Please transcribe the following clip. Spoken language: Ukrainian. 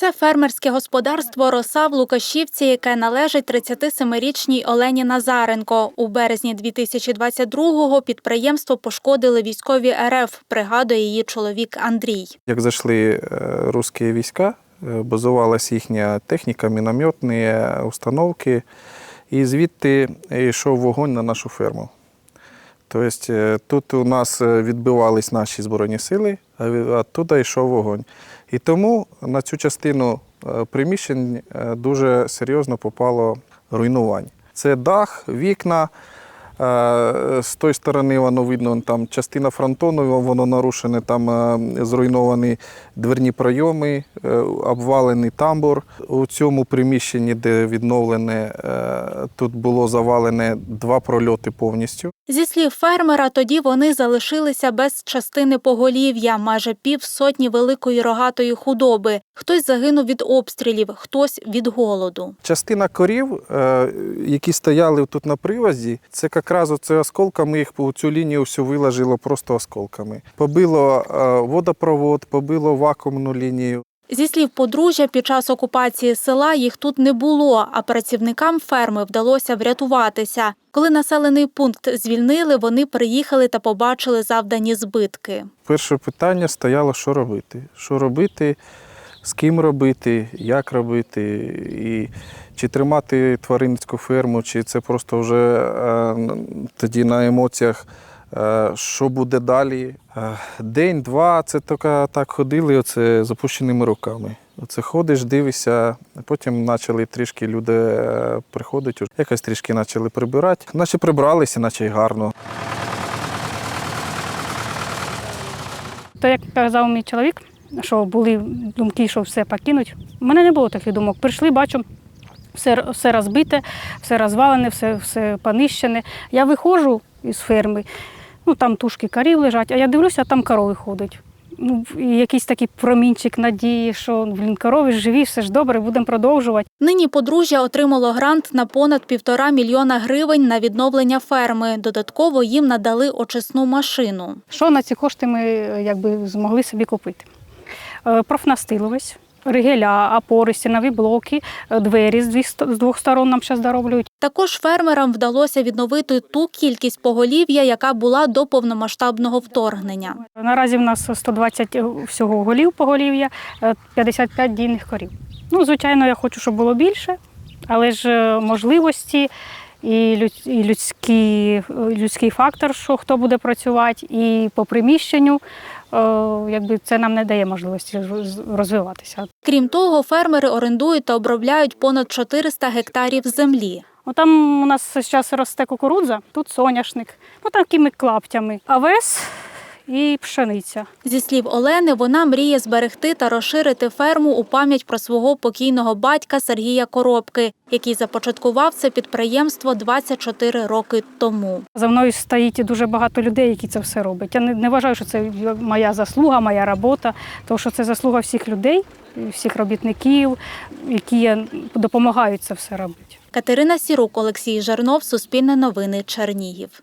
Це фермерське господарство Роса в Лукашівці, яке належить 37-річній Олені Назаренко. У березні 2022-го підприємство пошкодили військові РФ, пригадує її чоловік Андрій. Як зайшли е, русські війська, е, базувалася їхня техніка, мінометні установки, і звідти йшов вогонь на нашу ферму. Тобто тут у нас е, відбивались наші збройні сили, а туди йшов вогонь. І тому на цю частину е, приміщень дуже серйозно попало руйнувань. Це дах, вікна. Е, З тої сторони воно видно, там частина фронтону, воно нарушене, там е, зруйновані дверні пройоми, е, обвалений тамбур. У цьому приміщенні, де відновлене, тут було завалене два прольоти повністю. Зі слів фермера, тоді вони залишилися без частини поголів'я, майже пів сотні великої рогатої худоби. Хтось загинув від обстрілів, хтось від голоду. Частина корів, які стояли тут на привозі, це якраз оце осколками їх по цю лінію всю виложило просто осколками. Побило е, водопровод, побило вакуумну лінію. Зі слів подружжя, під час окупації села їх тут не було, а працівникам ферми вдалося врятуватися. Коли населений пункт звільнили, вони приїхали та побачили завдані збитки. Перше питання стояло, що робити. Що робити, з ким робити, як робити, і чи тримати тваринницьку ферму, чи це просто вже е, тоді на емоціях, е, що буде далі. Е, День, два, це тільки так ходили, оце з руками. Оце ходиш, дивишся, потім почали трішки люди приходити, якось трішки почали прибирати. Наче прибралися, наче й гарно. То, як казав мій чоловік, що були думки, що все покинуть. У мене не було таких думок. Прийшли, бачу, все, все розбите, все розвалене, все, все понищене. Я виходжу із ферми, ну там тушки корів лежать, а я дивлюся, а там корови ходять. Ну, і якийсь такий промінчик надії, що блін, корови живі, все ж добре, будемо продовжувати. Нині подружжя отримало грант на понад півтора мільйона гривень на відновлення ферми. Додатково їм надали очисну машину. Що на ці кошти ми е, якби, змогли собі купити? Е, Профнастиловець, ригеля, опори, стінові блоки, е, двері з двох, з двох сторон нам зараз дороблюють. Також фермерам вдалося відновити ту кількість поголів'я, яка була до повномасштабного вторгнення. Наразі в нас 120 всього голів поголів'я, е, 55 дійних корів. Ну, звичайно, я хочу, щоб було більше, але ж е, можливості і людський, людський фактор, що хто буде працювати, і по приміщенню, е, якби це нам не дає можливості роз- розвиватися. Крім того, фермери орендують та обробляють понад 400 гектарів землі. Там у нас зараз росте кукурудза, тут соняшник, ну такими клаптями, овес і пшениця. Зі слів Олени, вона мріє зберегти та розширити ферму у пам'ять про свого покійного батька Сергія Коробки, який започаткував це підприємство 24 роки тому. За мною стоїть дуже багато людей, які це все роблять. Я не, вважаю, що це моя заслуга, моя робота, тому що це заслуга всіх людей, всіх робітників, які допомагають це все робити. Катерина Сірук, Олексій Жернов, Суспільне новини, Чернігів.